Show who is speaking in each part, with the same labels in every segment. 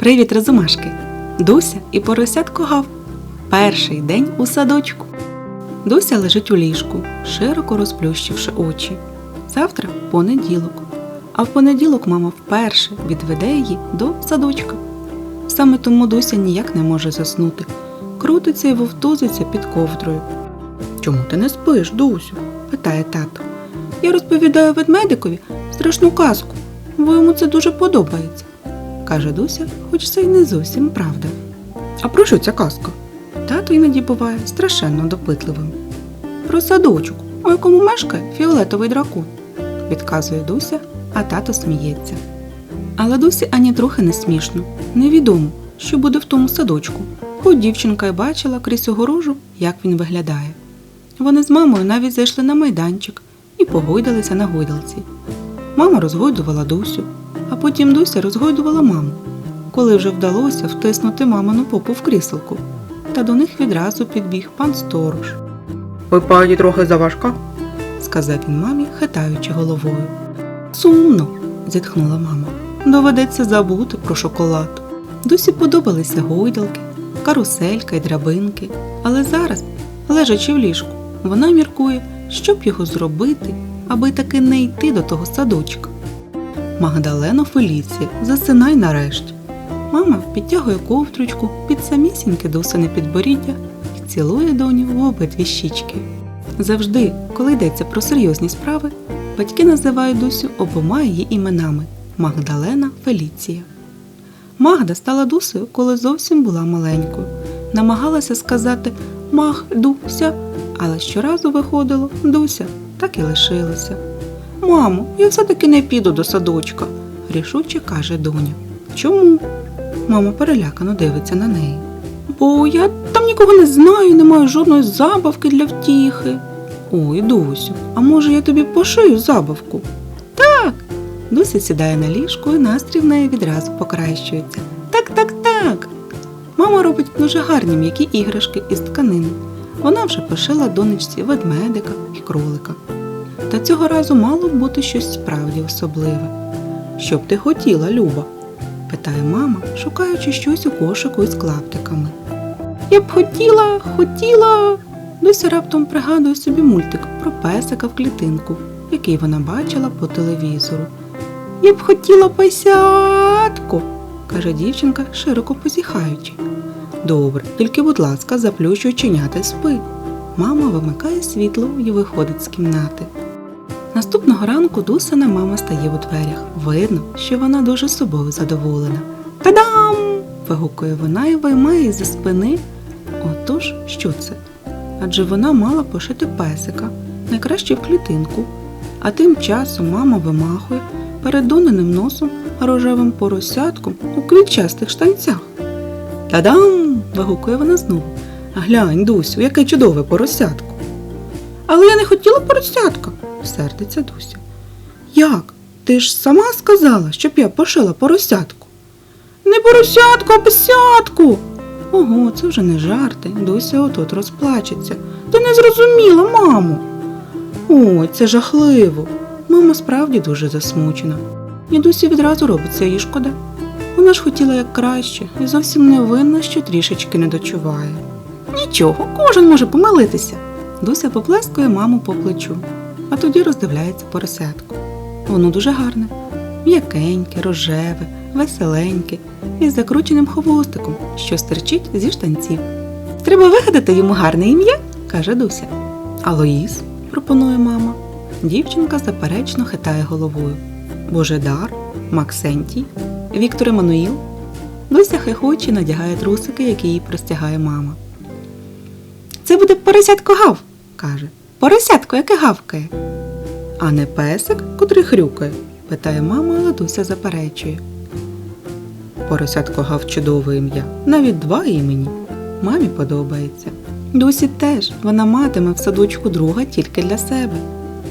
Speaker 1: Привіт, розумашки! Дуся і поросятко гав. Перший день у садочку. Дуся лежить у ліжку, широко розплющивши очі. Завтра понеділок. А в понеділок мама вперше відведе її до садочка. Саме тому Дуся ніяк не може заснути. Крутиться і вовтузиться під ковдрою. Чому ти не спиш, Дусю? питає тато. Я розповідаю ведмедикові страшну казку, бо йому це дуже подобається, каже Дуся, хоч це й не зовсім правда. А про що ця казка? Тато іноді буває страшенно допитливим. Про садочок, у якому мешкає фіолетовий дракон, відказує Дуся, а тато сміється. Але Дусі ані трохи не смішно. Невідомо, що буде в тому садочку, хоч дівчинка й бачила крізь огорожу, як він виглядає. Вони з мамою навіть зайшли на майданчик і погойдалися на гойдалці. Мама розгойдувала Дусю, а потім Дуся розгойдувала маму, коли вже вдалося втиснути мамину попу в кріселку. Та до них відразу підбіг пан сторож.
Speaker 2: Ви пані трохи заважка?
Speaker 1: сказав він мамі, хитаючи головою. Сумно, зітхнула мама. Доведеться забути про шоколад. Досі подобалися гойдалки, каруселька й драбинки, але зараз, лежачи в ліжку, вона міркує, що б його зробити, аби таки не йти до того садочка. Магдалено Феліція, засинай нарешті. Мама підтягує ковдручку під самісіньке досине підборіддя і цілує доню в обидві щічки. Завжди, коли йдеться про серйозні справи, батьки називають Дусю обома її іменами Магдалена Феліція. Магда стала Дусею, коли зовсім була маленькою. Намагалася сказати Мах, Дуся, але щоразу виходило Дуся, так і лишилося. Мамо, я все-таки не піду до садочка, рішуче каже доня. Чому? Мама перелякано дивиться на неї. Бо я там нікого не знаю, не маю жодної забавки для втіхи. Ой, Дусю, а може я тобі пошию забавку? Так. Дуся сідає на ліжку і настрій в неї відразу покращується. Так, так, так. Мама робить дуже гарні м'які іграшки із тканини. Вона вже пошила донечці ведмедика і кролика. Та цього разу мало б бути щось справді особливе. Що б ти хотіла, Люба? питає мама, шукаючи щось у кошику із клаптиками. Я б хотіла, хотіла. Дуся раптом пригадує собі мультик про песика в клітинку, який вона бачила по телевізору. Я б хотіла пасятку, каже дівчинка, широко позіхаючи. Добре, тільки, будь ласка, заплющуй оченята спи. Мама вимикає світло і виходить з кімнати. Наступного ранку Дусина мама стає у дверях. Видно, що вона дуже собою задоволена. Та-дам! вигукує вона і виймає із-за спини. Отож, що це? Адже вона мала пошити песика, найкраще в клітинку. А тим часом мама вимахує перед доненим носом рожевим поросятком у квітчастих штанцях. Та-дам! вигукує вона знову. Глянь, Дусю, яке чудове поросятко. Але я не хотіла поросятка, сердиться Дуся. Як? Ти ж сама сказала, щоб я пошила поросятку. Не поросятку, а писятку. Ого, це вже не жарти. Дуся отут розплачеться. Ти не зрозуміла, мамо. Ой, це жахливо. Мама справді дуже засмучена. І Дусі відразу робиться їй шкода. Вона ж хотіла як краще і зовсім не винна, що трішечки не дочуває. Нічого, кожен може помилитися. Дуся поплескує маму по плечу, а тоді роздивляється поросятку. Воно дуже гарне, м'якеньке, рожеве, веселеньке, із закрученим хвостиком, що стирчить зі штанців. Треба вигадати йому гарне ім'я, каже Дуся. Алоїс, пропонує мама. Дівчинка заперечно хитає головою. Божедар, Максентій, Віктор Еммануїл. Дуся хихоче надягає трусики, які їй простягає мама. Це буде поросятко гав, каже. Поросятко, яке гавкає. А не песик, котрий хрюкає, питає мама, але Дуся заперечує. Поросятко гав чудове ім'я, навіть два імені. Мамі подобається. Дусі теж вона матиме в садочку друга тільки для себе.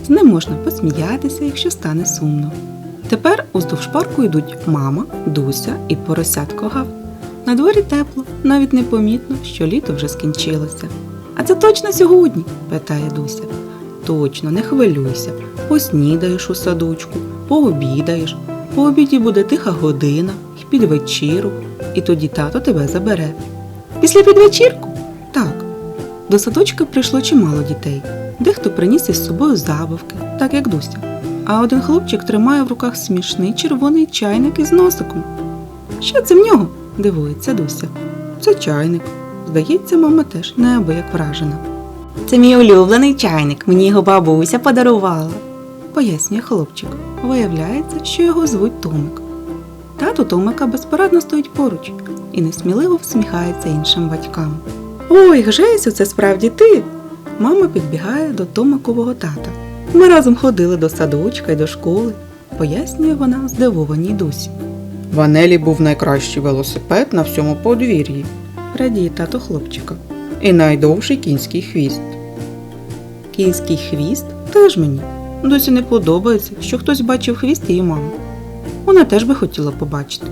Speaker 1: З ним можна посміятися, якщо стане сумно. Тепер уздовж парку йдуть мама, Дуся і поросятко гав. На дворі тепло, навіть непомітно, що літо вже скінчилося. А це точно сьогодні? питає Дуся. Точно, не хвилюйся. Поснідаєш у садочку, пообідаєш. По обіді буде тиха година, і підвечірок, і тоді тато тебе забере. Після підвечірку? Так. До садочка прийшло чимало дітей. Дехто приніс із собою забавки, так як Дуся. А один хлопчик тримає в руках смішний червоний чайник із носиком. Що це в нього? дивується Дуся. Це чайник. Здається, мама теж неабияк вражена. Це мій улюблений чайник, мені його бабуся подарувала, пояснює хлопчик. Виявляється, що його звуть Томик. Тато Томика безпорадно стоїть поруч і несміливо всміхається іншим батькам. Ой, Гжесю, це справді ти. Мама підбігає до Томикового тата. Ми разом ходили до садочка й до школи, пояснює вона здивованій Дусі.
Speaker 2: В Анелі був найкращий велосипед на всьому подвір'ї
Speaker 1: Радіє тато хлопчика.
Speaker 2: і найдовший кінський хвіст.
Speaker 1: Кінський хвіст теж мені. Досі не подобається, що хтось бачив хвіст її мами. Вона теж би хотіла побачити.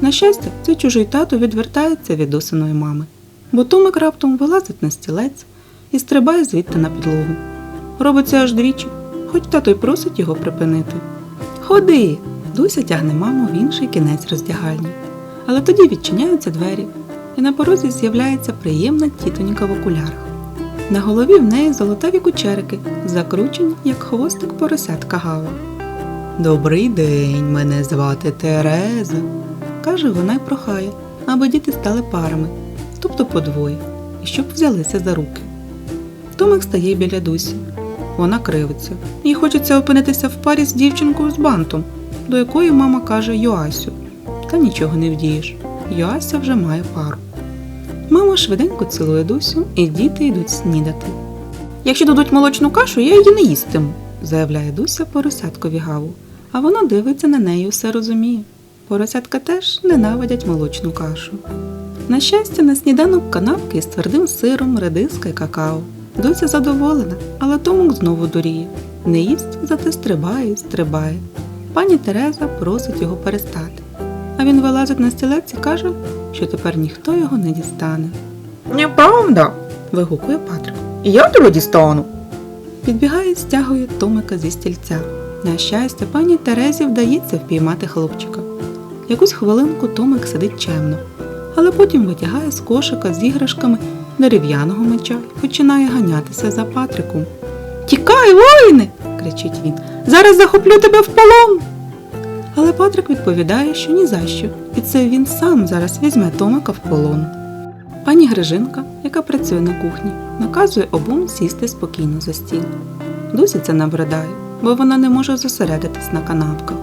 Speaker 1: На щастя, цей чужий тато відвертається від досиної мами, бо Томик раптом вилазить на стілець і стрибає звідти на підлогу. Робить це аж двічі, хоч тато й просить його припинити. Ходи! Дуся тягне маму в інший кінець роздягальні. Але тоді відчиняються двері, і на порозі з'являється приємна тітонька в окулярах. На голові в неї золотаві кучерики, закручені, як хвостик поросятка Гава. Добрий день, мене звати Тереза, каже вона й прохає, аби діти стали парами, тобто подвоє, і щоб взялися за руки. Томик стає біля Дусі. Вона кривиться. Їй хочеться опинитися в парі з дівчинкою з бантом, до якої мама каже Йоасю. Та нічого не вдієш. Йоася вже має пару. Мама швиденько цілує Дусю, і діти йдуть снідати. Якщо дадуть молочну кашу, я її не їстиму, заявляє Дуся поросяткові Гаву, а вона дивиться на неї, все розуміє. Поросятка теж ненавидять молочну кашу. На щастя, на сніданок канапки із твердим сиром, редиска і какао. Дуся задоволена, але Томик знову дуріє. Не їсть, зате стрибає і стрибає. Пані Тереза просить його перестати. А він вилазить на стілець і каже, що тепер ніхто його не дістане.
Speaker 2: Неправда.
Speaker 1: Вигукує Патрик.
Speaker 2: Я тебе дістану.
Speaker 1: Підбігає і стягує Томика зі стільця. На щастя, пані Терезі вдається впіймати хлопчика. Якусь хвилинку Томик сидить чемно, але потім витягає з кошика з іграшками дерев'яного меча і починає ганятися за Патриком. Тікай, воїне! кричить він. Зараз захоплю тебе в полон. Але Патрик відповідає, що ні за що, і це він сам зараз візьме Томика в полон. Пані Грижинка, яка працює на кухні, наказує обом сісти спокійно за стіл. Дусі це набридає, бо вона не може зосередитись на канапках.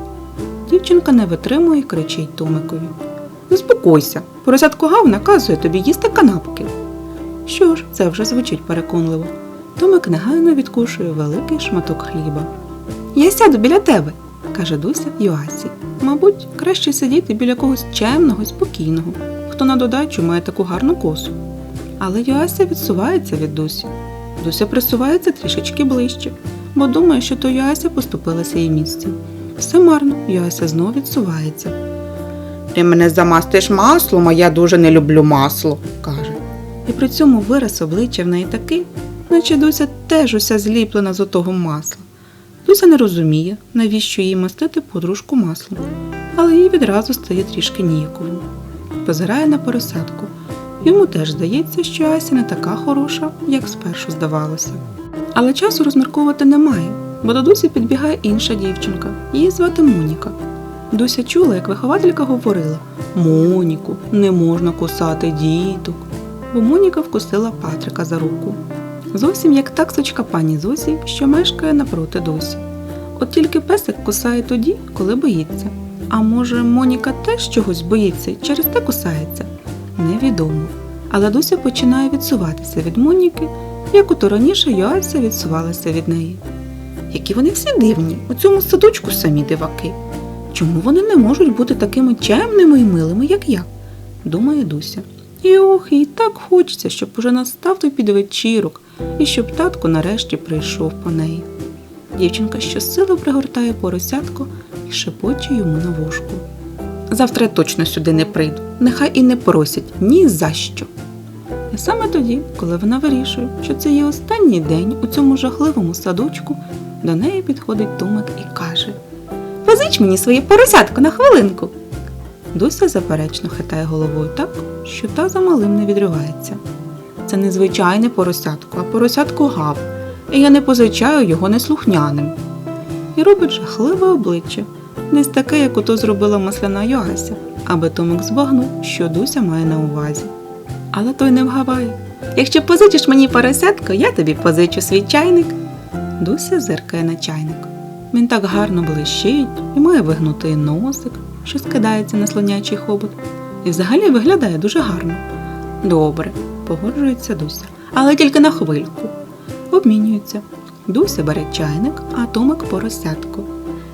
Speaker 1: Дівчинка не витримує і кричить Томикові. Заспокойся, поросятко Гав наказує тобі їсти канапки. Що ж, це вже звучить переконливо. Томик негайно відкушує великий шматок хліба. Я сяду біля тебе, каже Дуся Йоасі. Мабуть, краще сидіти біля когось чемного спокійного, хто на додачу має таку гарну косу. Але Йоася відсувається від Дусі. Дуся присувається трішечки ближче, бо думає, що то Йоася поступилася їй місцем. Все марно, Йоася знов відсувається.
Speaker 2: Ти мене замастиш маслом, а я дуже не люблю масло, каже.
Speaker 1: І при цьому вираз обличчя в неї такий, наче Дуся теж уся зліплена з отого масла. Дуся не розуміє, навіщо їй мастити подружку маслом, але їй відразу стає трішки ніяково. Позирає на поросятку. Йому теж здається, що Ася не така хороша, як спершу здавалося. Але часу розмірковувати немає, бо до Дусі підбігає інша дівчинка. Її звати Моніка. Дуся чула, як вихователька говорила: Моніку, не можна кусати діток. Бо Моніка вкусила Патрика за руку. Зовсім як таксочка пані Зосі, що мешкає напроти Дусі. От тільки песик кусає тоді, коли боїться. А може, Моніка теж чогось боїться і через те кусається? Невідомо. Але Дуся починає відсуватися від Моніки, як ото раніше Йоася відсувалася від неї. Які вони всі дивні, у цьому садочку самі диваки. Чому вони не можуть бути такими чемними і милими, як я? думає Дуся. І ох, їй так хочеться, щоб уже настав той підвечірок, і щоб татко нарешті прийшов по неї. Дівчинка щосили пригортає поросятко і шепоче йому на вушку. Завтра я точно сюди не прийду, нехай і не просять ні за що. І саме тоді, коли вона вирішує, що це її останній день у цьому жахливому садочку, до неї підходить Томик і каже: Позич мені своє поросятко на хвилинку. Дуся заперечно хитає головою так, що та за малим не відривається. Це не звичайне поросятко, а поросятко гав, і я не позичаю його неслухняним. І робить жахливе обличчя, десь таке, як ото зробила масляна Йогася, аби Томик збагнув, що Дуся має на увазі. Але той не вгаває. Якщо позичиш мені поросятко, я тобі позичу свій чайник. Дуся зиркає на чайник. Він так гарно блищить і має вигнутий носик, що скидається на слонячий хобот, і взагалі виглядає дуже гарно. Добре, погоджується Дуся, але тільки на хвильку. Обмінюються. Дуся бере чайник, а Томик поросятко.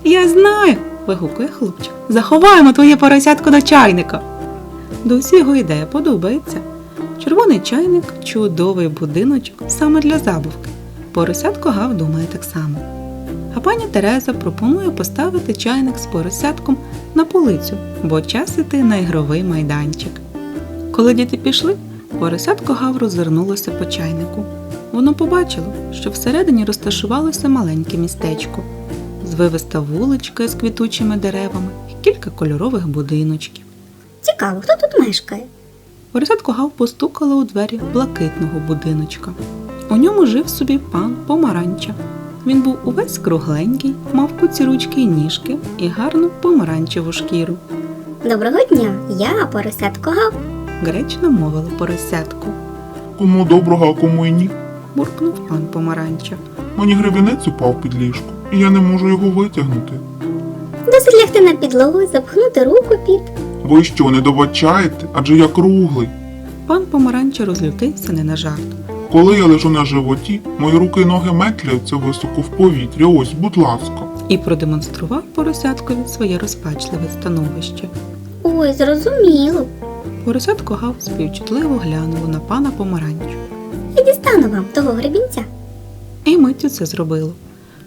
Speaker 1: Я знаю. вигукує хлопчик. Заховаємо твоє поросятко до чайника. Дусі його ідея подобається. Червоний чайник чудовий будиночок саме для забавки. Поросятко Гав думає так само. А пані Тереза пропонує поставити чайник з поросятком на полицю, бо час іти на ігровий майданчик. Коли діти пішли, поросятко Гав розвернулося по чайнику. Воно побачило, що всередині розташувалося маленьке містечко, звивиста вуличка з квітучими деревами і кілька кольорових будиночків.
Speaker 3: Цікаво, хто тут мешкає?
Speaker 1: Поросятко Гав постукало у двері блакитного будиночка. У ньому жив собі пан Помаранча. Він був увесь кругленький, мав куці ручки й ніжки і гарну помаранчеву шкіру.
Speaker 3: Доброго дня, я поросятко Гав.
Speaker 1: Гречно мовило поросятку.
Speaker 4: Кому доброго, а кому і ні.
Speaker 1: Буркнув пан Помаранча.
Speaker 4: Мені гребінець упав під ліжко, і я не можу його витягнути.
Speaker 3: Досить лягти на підлогу і запхнути руку під.
Speaker 4: Ви що, не добачаєте? Адже я круглий.
Speaker 1: Пан Помаранча розлютився не на жарт.
Speaker 4: Коли я лежу на животі, мої руки і ноги метляються високо в повітрі. Ось, будь ласка.
Speaker 1: і продемонстрував поросяткові своє розпачливе становище.
Speaker 3: Ой, зрозуміло.
Speaker 1: Поросятко гав співчутливо глянуло на пана Помаранчу.
Speaker 3: Я дістану вам того гребінця.
Speaker 1: І миттю це зробило.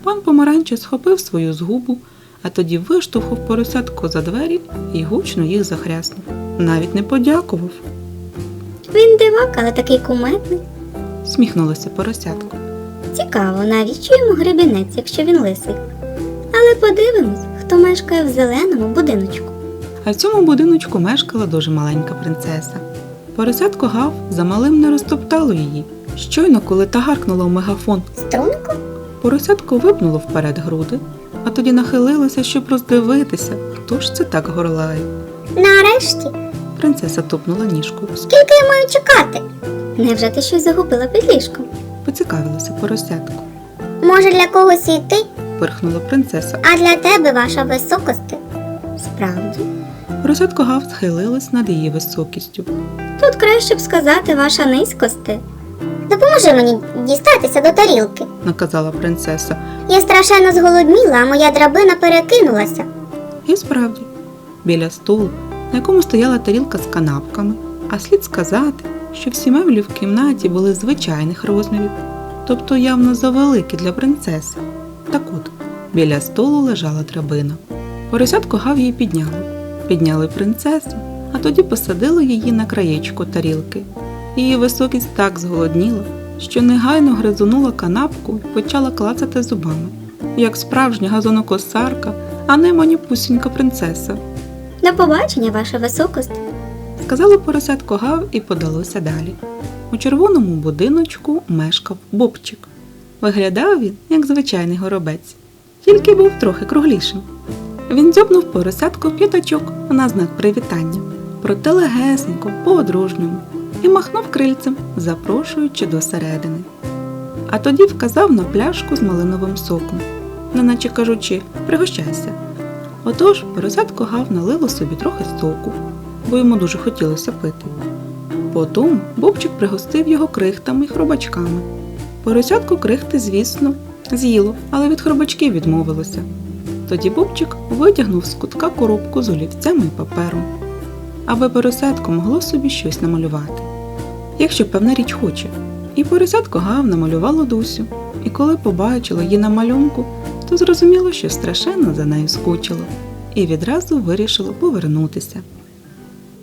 Speaker 1: Пан Помаранча схопив свою згубу, а тоді виштовхав поросятко за двері і гучно їх захряснув. Навіть не подякував.
Speaker 3: Він дивак, але такий куметний.
Speaker 1: Сміхнулося поросятко.
Speaker 3: Цікаво, навіщо йому гребінець, якщо він лисий. Але подивимось, хто мешкає в зеленому будиночку.
Speaker 1: А в цьому будиночку мешкала дуже маленька принцеса. Поросятко гав за малим не розтоптало її. Щойно, коли та гаркнула в мегафон,
Speaker 3: Струнко?
Speaker 1: поросятко випнуло вперед груди, а тоді нахилилося, щоб роздивитися, хто ж це так горлає.
Speaker 3: Нарешті.
Speaker 1: Принцеса тупнула ніжкою.
Speaker 3: Скільки я маю чекати? Невже ти щось загубила під ліжком?
Speaker 1: Поцікавилася поросятко.
Speaker 3: Може, для когось і ти,
Speaker 1: Пирхнула принцеса.
Speaker 3: а для тебе ваша високости. Справді.
Speaker 1: Поросятко гав схилилось над її високістю.
Speaker 3: Тут краще б сказати ваша низькости. Допоможи мені дістатися до тарілки.
Speaker 1: наказала принцеса.
Speaker 3: Я страшенно зголодніла, а моя драбина перекинулася.
Speaker 1: І справді, біля столу, на якому стояла тарілка з канапками, а слід сказати, що всі меблі в кімнаті були звичайних розмірів, тобто явно завеликі для принцеси. Так от, біля столу лежала драбина. Поросятко гав її підняло. Підняли принцесу, а тоді посадили її на краєчку тарілки. Її високість так зголодніла, що негайно гризунула канапку і почала клацати зубами, як справжня газонокосарка, а не маніпусінька принцеса.
Speaker 3: До побачення, ваша високость.
Speaker 1: Сказала поросятко гав і подалося далі. У червоному будиночку мешкав Бобчик. Виглядав він, як звичайний горобець, тільки був трохи круглішим. Він дзьобнув поросятко в п'ятачок на знак привітання, проте легесенько, по-одружньому, і махнув крильцем, запрошуючи до середини. А тоді вказав на пляшку з малиновим соком, неначе кажучи, пригощайся. Отож поросятко гав налило собі трохи соку, бо йому дуже хотілося пити. Потім Бобчик пригостив його крихтами й хробачками. Поросятко крихти, звісно, з'їло, але від хробачків відмовилося. Тоді Бобчик витягнув з кутка коробку з олівцями і папером, аби поросятко могло собі щось намалювати, якщо певна річ хоче. І поросятко гав намалювало Дусю, і коли побачило її на малюнку, то зрозуміло, що страшенно за нею скучило, і відразу вирішило повернутися,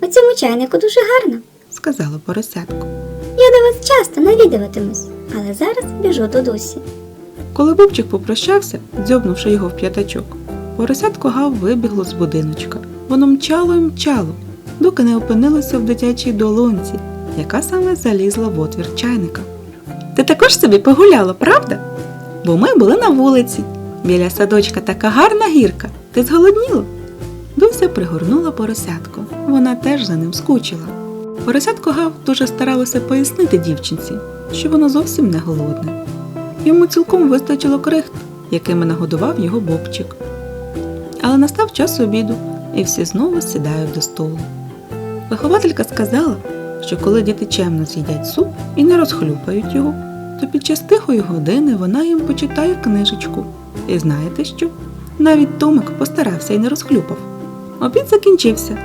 Speaker 3: У цьому чайнику дуже гарно.
Speaker 1: сказала поросятко.
Speaker 3: Я до вас часто навідуватимусь, але зараз біжу до Дусі.
Speaker 1: Коли Бубчик попрощався, дзьобнувши його в п'ятачок, поросятко гав вибігло з будиночка Воно мчало і мчало, доки не опинилося в дитячій долонці, яка саме залізла в отвір чайника. Ти також собі погуляла, правда? Бо ми були на вулиці. Біля садочка така гарна гірка. Ти зголодніла? Дуся пригорнула поросятку. Вона теж за ним скучила. Поросятко Гав дуже старалося пояснити дівчинці, що воно зовсім не голодне. Йому цілком вистачило крихт, якими нагодував його бобчик. Але настав час обіду, і всі знову сідають до столу. Вихователька сказала, що коли діти чемно з'їдять суп і не розхлюпають його, то під час тихої години вона їм почитає книжечку. І знаєте що? Навіть Томик постарався і не розхлюпав. Обід закінчився.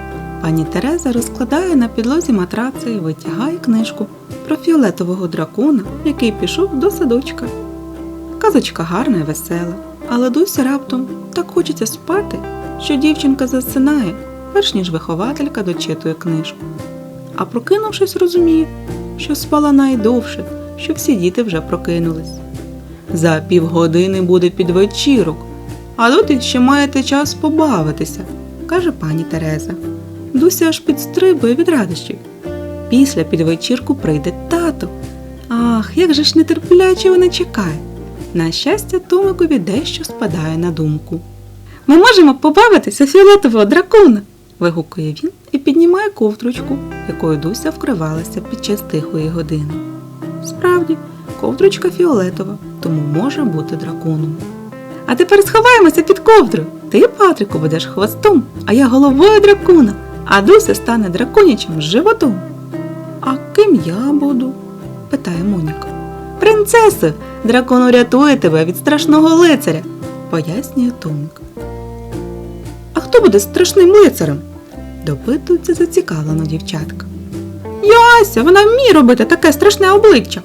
Speaker 1: Пані Тереза розкладає на підлозі матраци і витягає книжку про фіолетового дракона, який пішов до садочка. Казочка гарна і весела, але Дусі раптом так хочеться спати, що дівчинка засинає, перш ніж вихователька дочитує книжку. А прокинувшись, розуміє, що спала найдовше, що всі діти вже прокинулись. За півгодини буде підвечірок, а доти ще маєте час побавитися, каже пані Тереза. Дуся аж підстрибує від радощів. Після підвечірку прийде тато. Ах, як же ж нетерпляче вона чекає. На щастя, Томикові дещо спадає на думку. Ми можемо побавитися фіолетового дракона. вигукує він і піднімає ковдручку, якою Дуся вкривалася під час тихої години. Справді, ковдручка фіолетова, тому може бути драконом. А тепер сховаємося під ковдрою. Ти, Патрику, будеш хвостом, а я головою дракона, а Дуся стане драконячим животом. А ким я буду? питає Моніка. Принцесою, дракон урятує тебе від страшного лицаря, пояснює Томик. А хто буде страшним лицарем? допитується зацікавлено дівчатка. Яся, вона вміє робити таке страшне обличчя.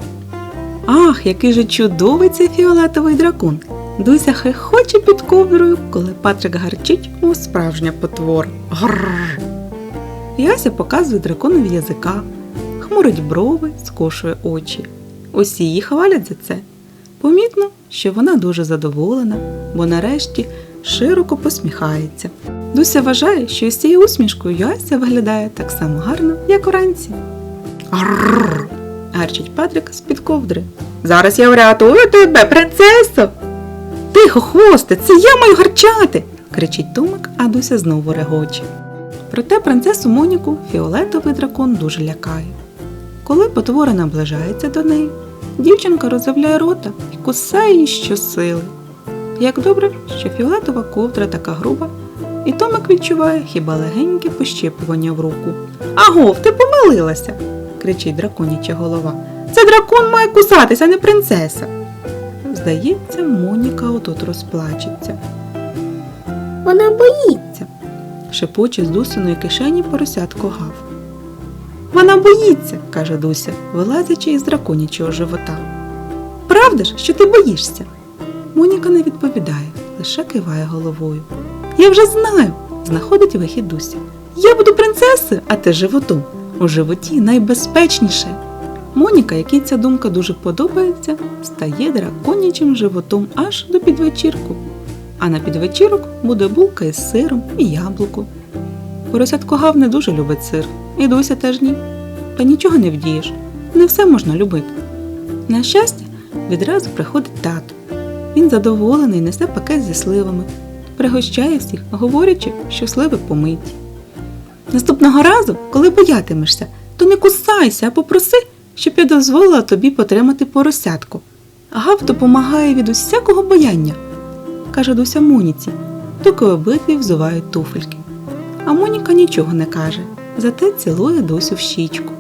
Speaker 1: Ах, який же чудовий цей фіолетовий дракон. Дуся хихоче під ковдрою, коли Патрик гарчить, мов справжня потвора. Грррр. Яся показує драконові язика, хмурить брови, скошує очі. Усі її хвалять за це. Помітно, що вона дуже задоволена, бо нарешті широко посміхається. Дуся вважає, що із цією усмішкою Яся виглядає так само гарно, як уранці. Грррр. гарчить Патрик з-під ковдри. Зараз я врятую тебе, принцесо. Тихо, хвосте, це я маю гарчати. кричить Томик, а Дуся знову регоче. Проте принцесу Моніку фіолетовий дракон дуже лякає. Коли потвора наближається до неї, дівчинка роззявляє рота і кусає її щосили. Як добре, що фіолетова ковдра така груба, і Томик відчуває хіба легеньке пощипування в руку. Агов, ти помилилася, кричить драконяча голова. Це дракон має кусатися, а не принцеса. Здається, Моніка отут розплачеться.
Speaker 3: Вона боїться.
Speaker 1: шепоче з Дусиної кишені поросятко гав. Вона боїться, каже Дуся, вилазячи із драконячого живота. Правда ж, що ти боїшся? Моніка не відповідає, лише киває головою. Я вже знаю, знаходить вихід Дуся. Я буду принцесою, а ти животом. У животі найбезпечніше. Моніка, якій ця думка дуже подобається, стає драконячим животом аж до підвечірку. А на підвечірок буде булка із сиром і яблуко. Поросятко Гав не дуже любить сир, і Дуся теж ні. Та нічого не вдієш, не все можна любити. На щастя, відразу приходить тато. Він задоволений, несе пакет зі сливами, пригощає всіх, говорячи, що сливи помиті. Наступного разу, коли боятимешся, то не кусайся, а попроси, щоб я дозволила тобі потримати поросятку. Гав допомагає від усякого бояння, каже Дуся Моніці, доки обидві взувають туфельки. А Моніка нічого не каже, зате цілує Дусю в щічку.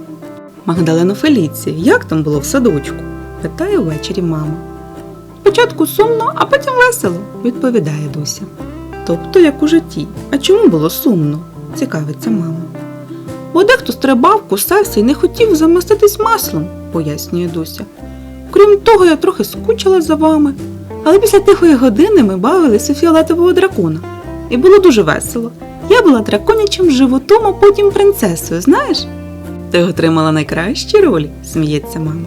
Speaker 1: Магдалено Феліція, як там було в садочку? питає ввечері мама. Спочатку сумно, а потім весело, відповідає Дуся. Тобто, як у житті. А чому було сумно? цікавиться мама. Бо дехто стрибав, кусався і не хотів замаститись маслом, пояснює Дуся. Крім того, я трохи скучила за вами, але після тихої години ми бавилися у фіолетового дракона. І було дуже весело. Я була драконячим животом, а потім принцесою, знаєш? Ти отримала найкращі ролі, сміється мама.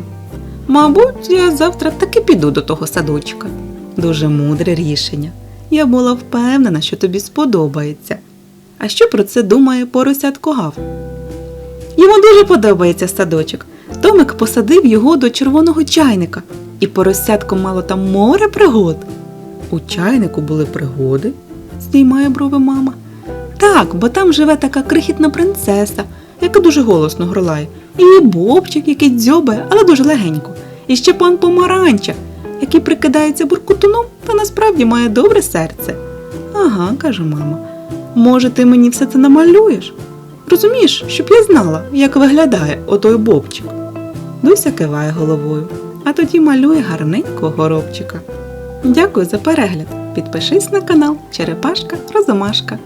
Speaker 1: Мабуть, я завтра таки піду до того садочка. Дуже мудре рішення. Я була впевнена, що тобі сподобається. А що про це думає поросятко Гав? Йому дуже подобається садочок. Томик посадив його до червоного чайника, і поросятко мало там море пригод. У чайнику були пригоди, здіймає брови мама. Так, бо там живе така крихітна принцеса, яка дуже голосно горлає. І є бобчик, який дзьобає, але дуже легенько. І ще пан помаранча, який прикидається буркутуном та насправді має добре серце. Ага, каже мама. Може, ти мені все це намалюєш? Розумієш, щоб я знала, як виглядає отой бобчик. Дуся киває головою, а тоді малює гарненького горобчика. Дякую за перегляд. Підпишись на канал Черепашка Розомашка.